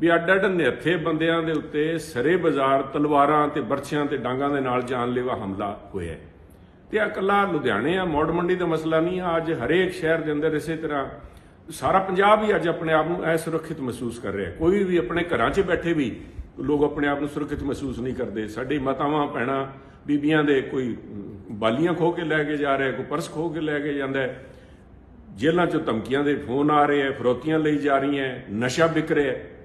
ਵੀ ਅੱਡ ਅੱਡ ਨਿਹੱਥੇ ਬੰਦਿਆਂ ਦੇ ਉੱਤੇ ਸਰੇ ਬਾਜ਼ਾਰ, ਤਲਵਾਰਾਂ ਤੇ ਬਰਛਿਆਂ ਤੇ ਡਾਂਗਾਂ ਦੇ ਨਾਲ ਜਾਨਲੇਵਾ ਹਮਲਾ ਹੋਇਆ ਹੈ। ਤੇ ਇਕੱਲਾ ਲੁਧਿਆਣੇ ਆ, ਮੌੜ ਮੰਡੀ ਦਾ ਮਸਲਾ ਨਹੀਂ ਆ ਅੱਜ ਹਰੇਕ ਸ਼ਹਿਰ ਦੇ ਅੰਦਰ ਇਸੇ ਤਰ੍ਹਾਂ ਸਾਰਾ ਪੰਜਾਬ ਹੀ ਅੱਜ ਆਪਣੇ ਆਪ ਨੂੰ ਅਸੁਰੱਖਿਅਤ ਮਹਿਸੂਸ ਕਰ ਰਿਹਾ ਕੋਈ ਵੀ ਆਪਣੇ ਘਰਾਂ 'ਚ ਬੈਠੇ ਵੀ ਲੋਕ ਆਪਣੇ ਆਪ ਨੂੰ ਸੁਰੱਖਿਅਤ ਮਹਿਸੂਸ ਨਹੀਂ ਕਰਦੇ ਸਾਡੇ ਮਾਤਾਵਾਂ, ਭੈਣਾਂ, ਬੀਬੀਆਂ ਦੇ ਕੋਈ ਬਾਲੀਆਂ ਖੋ ਕੇ ਲੈ ਕੇ ਜਾ ਰਿਹਾ, ਕੋਈ ਪਰਸ ਖੋ ਕੇ ਲੈ ਕੇ ਜਾਂਦਾ ਹੈ ਜੇਲ੍ਹਾਂ 'ਚੋਂ ਧਮਕੀਆਂ ਦੇ ਫੋਨ ਆ ਰਹੇ ਆ ਫਰੋਤੀਆਂ ਲਈ ਜਾ ਰਹੀਆਂ ਨਸ਼ਾ ਵਿਕ ਰਿਹਾ ਹੈ।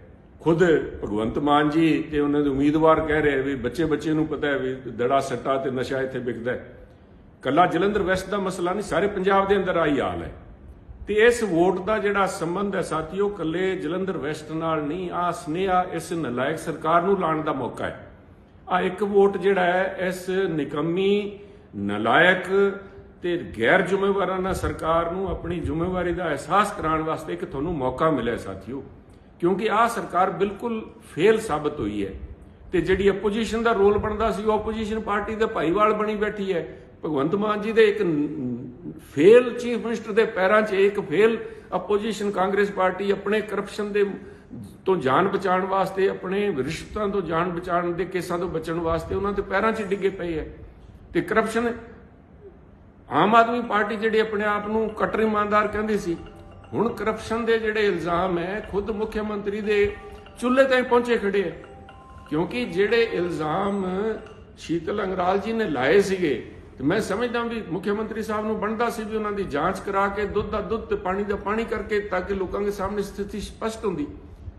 ਖੁਦ ਭਗਵੰਤ ਮਾਨ ਜੀ ਤੇ ਉਹਨਾਂ ਦੇ ਉਮੀਦਵਾਰ ਕਹਿ ਰਹੇ ਵੀ ਬੱਚੇ ਬੱਚੇ ਨੂੰ ਪਤਾ ਹੈ ਵੀ ਦੜਾ ਸੱਟਾ ਤੇ ਨਸ਼ਾ ਇੱਥੇ ਵਿਕਦਾ ਹੈ। ਕੱਲਾ ਜਲੰਧਰ ਵੈਸਟ ਦਾ ਮਸਲਾ ਨਹੀਂ, ਸਾਰੇ ਪੰਜਾਬ ਦੇ ਅੰਦਰ ਆਈ ਹਾਲ ਹੈ। ਤੇ ਇਸ ਵੋਟ ਦਾ ਜਿਹੜਾ ਸੰਬੰਧ ਹੈ ਸਾਥੀਓ, ਕੱਲੇ ਜਲੰਧਰ ਵੈਸਟ ਨਾਲ ਨਹੀਂ ਆ ਸਨੇਹਾ ਇਸ ਨਲਾਇਕ ਸਰਕਾਰ ਨੂੰ ਲਾਣ ਦਾ ਮੌਕਾ ਹੈ। ਆ ਇੱਕ ਵੋਟ ਜਿਹੜਾ ਹੈ, ਇਸ ਨਿਕੰਮੀ, ਨਲਾਇਕ ਤੇ ਗੈਰ ਜ਼ਿੰਮੇਵਾਰਾਨਾ ਸਰਕਾਰ ਨੂੰ ਆਪਣੀ ਜ਼ਿੰਮੇਵਾਰੀ ਦਾ ਅਹਿਸਾਸ ਕਰਾਉਣ ਵਾਸਤੇ ਇੱਕ ਤੁਹਾਨੂੰ ਮੌਕਾ ਮਿਲਿਆ ਸਾਥੀਓ। ਕਿਉਂਕਿ ਆਹ ਸਰਕਾਰ ਬਿਲਕੁਲ ਫੇਲ ਸਾਬਤ ਹੋਈ ਹੈ। ਤੇ ਜਿਹੜੀ ਆਪੋਜੀਸ਼ਨ ਦਾ ਰੋਲ ਬਣਦਾ ਸੀ, ਉਹ ਆਪੋਜੀਸ਼ਨ ਪਾਰਟੀ ਦੇ ਭਾਈਵਾਲ ਬਣੀ ਬੈਠੀ ਹੈ। ਭਗਵੰਤ ਮਾਨ ਜੀ ਦੇ ਇੱਕ ਫੇਲ ਚੀਫ ਮਿਨਿਸਟਰ ਦੇ ਪੈਰਾਂ 'ਚ ਇੱਕ ਫੇਲ ਆਪੋਜੀਸ਼ਨ ਕਾਂਗਰਸ ਪਾਰਟੀ ਆਪਣੇ ਕਰਪਸ਼ਨ ਦੇ ਤੋਂ ਜਾਨ ਬਚਾਉਣ ਵਾਸਤੇ, ਆਪਣੇ ਰਿਸ਼ਵਤਾਂ ਤੋਂ ਜਾਨ ਬਚਾਉਣ ਦੇ ਕੇਸਾਂ ਤੋਂ ਬਚਣ ਵਾਸਤੇ ਉਹਨਾਂ ਦੇ ਪੈਰਾਂ 'ਚ ਡਿੱਗੇ ਪਏ ਹੈ। ਤੇ ਕਰਪਸ਼ਨ ਆਮ ਆਦਮੀ ਪਾਰਟੀ ਜਿਹੜੀ ਆਪਣੇ ਆਪ ਨੂੰ ਕਟਰ ਇਮਾਨਦਾਰ ਕਹਿੰਦੀ ਸੀ ਹੁਣ ਕਰਪਸ਼ਨ ਦੇ ਜਿਹੜੇ ਇਲਜ਼ਾਮ ਹੈ, ਖੁਦ ਮੁੱਖ ਮੰਤਰੀ ਦੇ ਚੁੱਲ੍ਹੇ ਤਾਈਂ ਪਹੁੰਚੇ ਖੜੇ ਹੈ। ਕਿਉਂਕਿ ਜਿਹੜੇ ਇਲਜ਼ਾਮ ਸ਼ੀਤਲ ਅੰਗਰਾਲ ਜੀ ਨੇ ਲਾਏ ਸੀਗੇ, ਤੇ ਮੈਂ ਸਮਝਦਾ ਵੀ ਮੁੱਖ ਮੰਤਰੀ ਸਾਹਿਬ ਨੂੰ ਬਣਦਾ ਸੀ ਵੀ ਉਹਨਾਂ ਦੀ ਜਾਂਚ ਕਰਾ ਕੇ ਦੁੱਧ ਦਾ ਦੁੱਧ ਤੇ ਪਾਣੀ ਦਾ ਪਾਣੀ ਕਰਕੇ ਤਾਂ ਕਿ ਲੋਕਾਂ ਦੇ ਸਾਹਮਣੇ ਸਥਿਤੀ ਸਪਸ਼ਟ ਹੁੰਦੀ।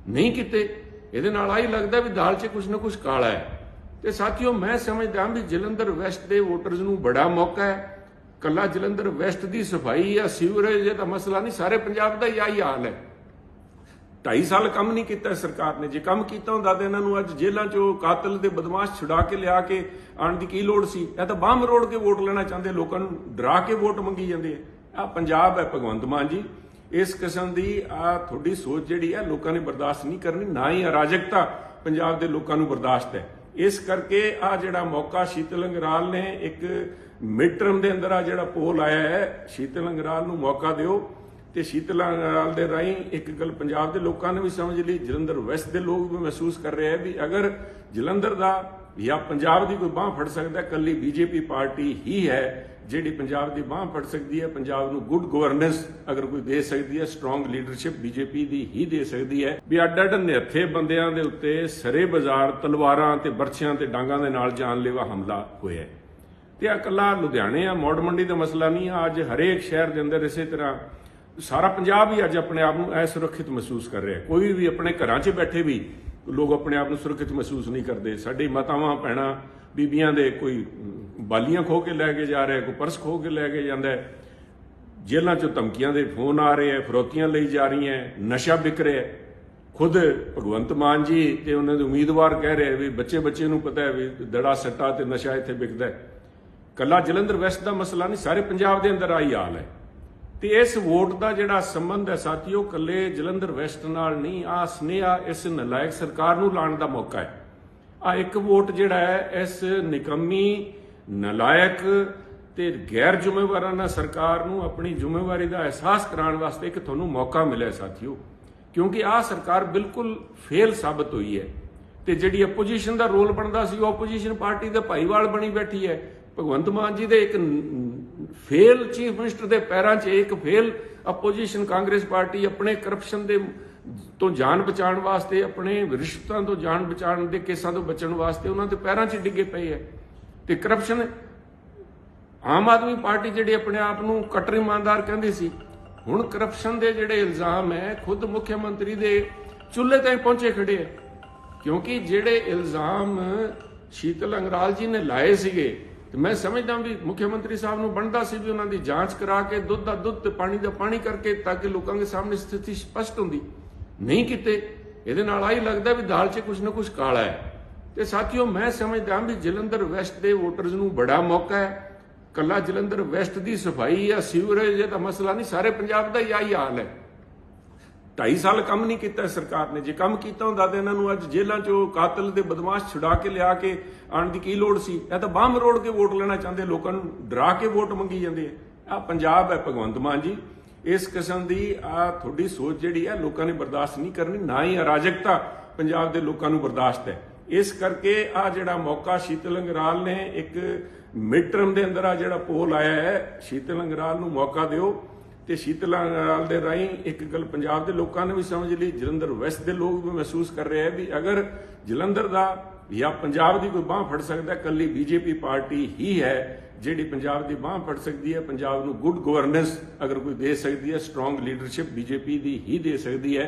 ਨਹੀਂ ਕੀਤੇ। ਇਹਦੇ ਨਾਲ ਆਈ ਲੱਗਦਾ ਵੀ ਦਾਲ 'ਚ ਕੁਝ ਨਾ ਕੁਝ ਕਾਲਾ ਹੈ। ਤੇ ਸਾਥੀਓ, ਮੈਂ ਸਮਝਦਾ ਵੀ ਜਲੰਧਰ ਵੈਸਟ ਦੇ ਵੋਟਰਸ ਨੂੰ ਬੜਾ ਮੌਕਾ ਹੈ। ਕੱਲਾ ਜਲੰਧਰ ਵੈਸਟ ਦੀ ਸਫ਼ਾਈ ਜਾਂ ਸੀਵਰੇਜ ਦਾ ਮਸਲਾ ਨਹੀਂ, ਸਾਰੇ ਪੰਜਾਬ ਦਾ ਹੀ ਆਹੀ ਹਾਲ ਹੈ। 2.5 ਸਾਲ ਕੰਮ ਨਹੀਂ ਕੀਤਾ ਸਰਕਾਰ ਨੇ। ਜੇ ਕੰਮ ਕੀਤਾ ਹੁੰਦਾ ਤਾਂ ਇਹਨਾਂ ਨੂੰ ਅੱਜ ਜੇਲ੍ਹਾਂ 'ਚੋਂ ਕਾਤਲ ਦੇ ਬਦਮਾਸ਼ ਛੁਡਾ ਕੇ ਲਿਆ ਕੇ ਆਉਣ ਦੀ ਕੀ ਲੋੜ ਸੀ? ਇਹ ਤਾਂ ਬਾਹਮ ਰੋੜ ਕੇ ਵੋਟ ਲੈਣਾ ਚਾਹੁੰਦੇ ਲੋਕਾਂ ਨੂੰ ਡਰਾ ਕੇ ਵੋਟ ਮੰਗੀ ਜਾਂਦੇ ਆ। ਆਹ ਪੰਜਾਬ ਹੈ ਭਗਵੰਤ ਮਾਨ ਜੀ। ਇਸ ਕਿਸਮ ਦੀ ਆ ਤੁਹਾਡੀ ਸੋਚ ਜਿਹੜੀ ਹੈ, ਲੋਕਾਂ ਨੇ ਬਰਦਾਸ਼ਤ ਨਹੀਂ ਕਰਨੀ, ਨਾ ਹੀ ਅਰਾਜਕਤਾ ਪੰਜਾਬ ਦੇ ਲੋਕਾਂ ਨੂੰ ਬਰਦਾਸ਼ਤ ਹੈ। ਇਸ ਕਰਕੇ ਆ ਜਿਹੜਾ ਮੌਕਾ ਸ਼ੀਤਲ ਅੰਗਰਾਲ ਨੇ ਇੱਕ ਮਿਡ ਟਰਮ ਦੇ ਅੰਦਰ ਆ ਜਿਹੜਾ ਪੋਲ ਆਇਆ ਹੈ ਸ਼ੀਤਲ ਅੰਗਰਾਲ ਨੂੰ ਮੌਕਾ ਦਿਓ। ਤੇ ਸ਼ੀਤਲ ਅੰਗਰਾਲ ਦੇ ਰਾਹੀਂ ਇੱਕ ਗੱਲ ਪੰਜਾਬ ਦੇ ਲੋਕਾਂ ਨੇ ਵੀ ਸਮਝ ਲਈ, ਜਲੰਧਰ ਵੈਸਟ ਦੇ ਲੋਕ ਵੀ ਮਹਿਸੂਸ ਕਰ ਰਹੇ ਆ ਵੀ ਅਗਰ ਜਲੰਧਰ ਦਾ ਜਾਂ ਪੰਜਾਬ ਦੀ ਕੋਈ ਬਾਹ ਫੜ ਸਕਦਾ, ਕੱਲੀ ਬੀਜੇਪੀ ਪਾਰਟੀ ਹੀ ਹੈ ਜਿਹੜੀ ਪੰਜਾਬ ਦੀ ਬਾਹ ਫੜ ਸਕਦੀ ਹੈ, ਪੰਜਾਬ ਨੂੰ ਗੁੱਡ ਗਵਰਨੈਂਸ ਅਗਰ ਕੋਈ ਦੇ ਸਕਦੀ ਹੈ ਸਟਰੋਂਗ ਲੀਡਰਸ਼ਿਪ ਬੀਜੇਪੀ ਦੀ ਹੀ ਦੇ ਸਕਦੀ ਹੈ। ਵੀ ਅੱਡ ਅੱਡ ਨਿਹੱਥੇ ਬੰਦਿਆਂ ਦੇ ਉੱਤੇ ਸਰੇ ਬਾਜ਼ਾਰ, ਤਲਵਾਰਾਂ ਤੇ ਬਰਛਿਆਂ ਤੇ ਡਾਂਗਾਂ ਦੇ ਨਾਲ ਜਾਨਲੇਵਾ ਹਮਲਾ ਹੋਇਆ ਤੇ ਆ ਇਕੱਲਾ ਲੁਧਿਆਣੇ ਆ, ਮੌੜ ਮੰਡੀ ਦਾ ਮਸਲਾ ਨਹੀਂ ਆ, ਅੱਜ ਹਰੇਕ ਸ਼ਹਿਰ ਦੇ ਅੰਦਰ ਇਸੇ ਤਰ੍ਹਾਂ ਸਾਰਾ ਪੰਜਾਬ ਹੀ ਅੱਜ ਆਪਣੇ ਆਪ ਨੂੰ ਅਸੁਰੱਖਿਅਤ ਮਹਿਸੂਸ ਕਰ ਰਿਹਾ ਕੋਈ ਵੀ ਆਪਣੇ ਘਰਾਂ 'ਚ ਬੈਠੇ ਵੀ ਲੋਕ ਆਪਣੇ ਆਪ ਨੂੰ ਸੁਰੱਖਿਅਤ ਮਹਿਸੂਸ ਨਹੀਂ ਕਰਦੇ। ਸਾਡੇ ਮਾਤਾਵਾਂ, ਭੈਣਾਂ, ਬੀਬੀਆਂ ਦੇ ਕੋਈ ਬਾਲੀਆਂ ਖੋ ਕੇ ਲੈ ਕੇ ਜਾ ਰਿਹਾ ਕੋਈ ਪਰਸ ਖੋ ਕੇ ਲੈ ਕੇ ਜਾਂਦਾ ਜੇਲ੍ਹਾਂ 'ਚੋਂ ਧਮਕੀਆਂ ਦੇ ਫੋਨ ਆ ਰਹੇ ਆ ਫਰੋਤੀਆਂ ਲਈ ਜਾ ਰਹੀਆਂ ਨਸ਼ਾ ਵਿਕ ਰਿਹਾ ਖੁਦ ਭਗਵੰਤ ਮਾਨ ਜੀ ਤੇ ਉਹਨਾਂ ਦੇ ਉਮੀਦਵਾਰ ਕਹਿ ਰਹੇ ਵੀ ਬੱਚੇ ਬੱਚੇ ਨੂੰ ਪਤਾ ਹੈ ਵੀ ਦੜਾ, ਸੱਟਾ ਤੇ ਨਸ਼ਾ ਇੱਥੇ ਵਿਕਦਾ ਹੈ। ਕੱਲਾ ਜਲੰਧਰ ਵੈਸਟ ਦਾ ਮਸਲਾ ਨਹੀਂ, ਸਾਰੇ ਪੰਜਾਬ ਦੇ ਅੰਦਰ ਆਈ ਹਾਲ ਹੈ। ਤੇ ਇਸ ਵੋਟ ਦਾ ਜਿਹੜਾ ਸੰਬੰਧ ਹੈ ਸਾਥੀਓ ਕੱਲੇ ਜਲੰਧਰ ਵੈਸਟ ਨਾਲ ਨਹੀਂ ਆ ਸਨੇਹਾ ਇਸ ਨਲਾਇਕ ਸਰਕਾਰ ਨੂੰ ਲਾਣ ਦਾ ਮੌਕਾ ਹੈ। ਆ ਇੱਕ ਵੋਟ ਜਿਹੜਾ ਹੈ, ਇਸ ਨਿਕੰਮੀ, ਨਲਾਇਕ ਤੇ ਗੈਰ ਜ਼ਿੰਮੇਵਾਰਾਨਾ ਸਰਕਾਰ ਨੂੰ ਆਪਣੀ ਜ਼ਿੰਮੇਵਾਰੀ ਦਾ ਅਹਿਸਾਸ ਕਰਾਉਣ ਵਾਸਤੇ ਇੱਕ ਤੁਹਾਨੂੰ ਮੌਕਾ ਮਿਲਿਆ ਸਾਥੀਓ, ਕਿਉਂਕਿ ਆ ਸਰਕਾਰ ਬਿਲਕੁਲ ਫੇਲ ਸਾਬਤ ਹੋਈ ਹੈ ਤੇ ਜਿਹੜੀ ਆਪੋਜੀਸ਼ਨ ਦਾ ਰੋਲ ਬਣਦਾ ਸੀ, ਉਹ ਆਪੋਜੀਸ਼ਨ ਪਾਰਟੀ ਦੇ ਭਾਈਵਾਲ ਬਣੀ ਬੈਠੀ ਹੈ। ਭਗਵੰਤ ਮਾਨ ਜੀ ਦੇ ਇੱਕ ਫੇਲ ਚੀਫ ਮਿਨਿਸਟਰ ਦੇ ਪੈਰਾਂ 'ਚ ਇੱਕ ਫੇਲ ਆਪੋਜੀਸ਼ਨ ਕਾਂਗਰਸ ਪਾਰਟੀ ਆਪਣੇ ਕਰਪਸ਼ਨ ਦੇ ਤੋਂ ਜਾਨ ਬਚਾਉਣ ਵਾਸਤੇ, ਆਪਣੇ ਰਿਸ਼ਵਤਾਂ ਤੋਂ ਜਾਨ ਬਚਾਉਣ ਦੇ ਕੇਸਾਂ ਤੋਂ ਬਚਣ ਵਾਸਤੇ ਉਹਨਾਂ ਦੇ ਪੈਰਾਂ 'ਚ ਡਿੱਗੇ ਪਏ ਹੈ ਤੇ ਕਰਪਸ਼ਨ ਆਮ ਆਦਮੀ ਪਾਰਟੀ ਜਿਹੜੀ ਆਪਣੇ ਆਪ ਨੂੰ ਕਟਰ ਇਮਾਨਦਾਰ ਕਹਿੰਦੀ ਸੀ, ਹੁਣ ਕਰਪਸ਼ਨ ਦੇ ਜਿਹੜੇ ਇਲਜ਼ਾਮ ਹੈ, ਖੁਦ ਮੁੱਖ ਮੰਤਰੀ ਦੇ ਚੁੱਲ੍ਹੇ ਤੇ ਪਹੁੰਚੇ ਖੜੇ ਹੈ ਕਿਉਂਕਿ ਜਿਹੜੇ ਇਲਜ਼ਾਮ ਸ਼ੀਤਲ ਅੰਗਰਾਲ ਜੀ ਨੇ ਲਾਏ ਸੀਗੇ ਤੇ ਮੈਂ ਸਮਝਦਾ ਵੀ ਮੁੱਖ ਮੰਤਰੀ ਸਾਹਿਬ ਨੂੰ ਬਣਦਾ ਸੀ ਵੀ ਉਹਨਾਂ ਦੀ ਜਾਂਚ ਕਰਾ ਕੇ ਦੁੱਧ ਦਾ ਦੁੱਧ ਤੇ ਪਾਣੀ ਦਾ ਪਾਣੀ ਕਰਕੇ ਤਾਂ ਕਿ ਲੋਕਾਂ ਦੇ ਸਾਹਮਣੇ ਸਥਿਤੀ ਸਪਸ਼ਟ ਹੁੰਦੀ। ਨਹੀਂ ਕੀਤੇ। ਇਹਦੇ ਨਾਲ ਆਈ ਲੱਗਦਾ ਵੀ ਦਾਲ 'ਚ ਕੁਝ ਨਾ ਕੁਝ ਕਾਲਾ ਹੈ। ਤੇ ਸਾਥੀਓ ਮੈਂ ਸਮਝਦਾ ਵੀ ਜਲੰਧਰ ਵੈਸਟ ਦੇ ਵੋਟਰਸ ਨੂੰ ਬੜਾ ਮੌਕਾ ਹੈ। ਕੱਲਾ ਜਲੰਧਰ ਵੈਸਟ ਦੀ ਸਫ਼ਾਈ ਜਾਂ ਸੀਵਰੇਜ ਦਾ ਮਸਲਾ ਨਹੀਂ, ਸਾਰੇ ਪੰਜਾਬ ਦਾ ਹੀ ਆਹੀ ਹਾਲ ਹੈ। 2.5 ਸਾਲ ਕੰਮ ਨਹੀਂ ਕੀਤਾ ਸਰਕਾਰ ਨੇ। ਜੇ ਕੰਮ ਕੀਤਾ ਹੁੰਦਾ ਤਾਂ ਇਹਨਾਂ ਨੂੰ ਅੱਜ ਜੇਲ੍ਹਾਂ 'ਚੋਂ ਕਾਤਲ ਦੇ ਬਦਮਾਸ਼ ਛੁਡਾ ਕੇ ਲਿਆ ਕੇ ਆਉਣ ਦੀ ਕੀ ਲੋੜ ਸੀ? ਇਹ ਤਾਂ ਬਾਹਮ ਰੋੜ ਕੇ ਵੋਟ ਲੈਣਾ ਚਾਹੁੰਦੇ ਲੋਕਾਂ ਨੂੰ ਡਰਾ ਕੇ ਵੋਟ ਮੰਗੀ ਜਾਂਦੇ ਆ। ਆਹ ਪੰਜਾਬ ਹੈ ਭਗਵੰਤ ਮਾਨ ਜੀ। ਇਸ ਕਿਸਮ ਦੀ ਆ ਤੁਹਾਡੀ ਸੋਚ ਜਿਹੜੀ ਹੈ ਲੋਕਾਂ ਨੇ ਬਰਦਾਸ਼ਤ ਨਹੀਂ ਕਰਨੀ, ਨਾ ਹੀ ਅਰਾਜਕਤਾ ਪੰਜਾਬ ਦੇ ਲੋਕਾਂ ਨੂੰ ਬਰਦਾਸ਼ਤ ਹੈ। ਇਸ ਕਰਕੇ ਆ ਜਿਹੜਾ ਮੌਕਾ ਸ਼ੀਤਲ ਅੰਗਰਾਲ ਨੇ, ਇੱਕ ਮਿਡ ਟਰਮ ਦੇ ਅੰਦਰ ਆ ਜਿਹੜਾ ਪੋਲ ਆਇਆ ਹੈ ਸ਼ੀਤਲ ਅੰਗਰਾਲ ਨੂੰ ਮੌਕਾ ਦਿਓ। ਤੇ ਸ਼ੀਤਲਾ ਅੰਗਰਾਲ ਦੇ ਰਾਹੀਂ ਇੱਕ ਗੱਲ ਪੰਜਾਬ ਦੇ ਲੋਕਾਂ ਨੇ ਵੀ ਸਮਝ ਲਈ, ਜਲੰਧਰ ਵੈਸਟ ਦੇ ਲੋਕ ਵੀ ਮਹਿਸੂਸ ਕਰ ਰਹੇ ਹੈ ਵੀ ਅਗਰ ਜਲੰਧਰ ਦਾ ਜਾਂ ਪੰਜਾਬ ਦੀ ਕੋਈ ਬਾਹ ਫੜ ਸਕਦਾ ਕੱਲੀ ਬੀਜੇਪੀ ਪਾਰਟੀ ਹੀ ਹੈ ਜਿਹੜੀ ਪੰਜਾਬ ਦੀ ਬਾਹ ਫੜ ਸਕਦੀ ਹੈ, ਪੰਜਾਬ ਨੂੰ ਗੁੱਡ ਗਵਰਨੈਂਸ ਅਗਰ ਕੋਈ ਦੇ ਸਕਦੀ ਹੈ ਸਟਰੋਂਗ ਲੀਡਰਸ਼ਿਪ ਬੀਜੇਪੀ ਦੀ ਹੀ ਦੇ ਸਕਦੀ ਹੈ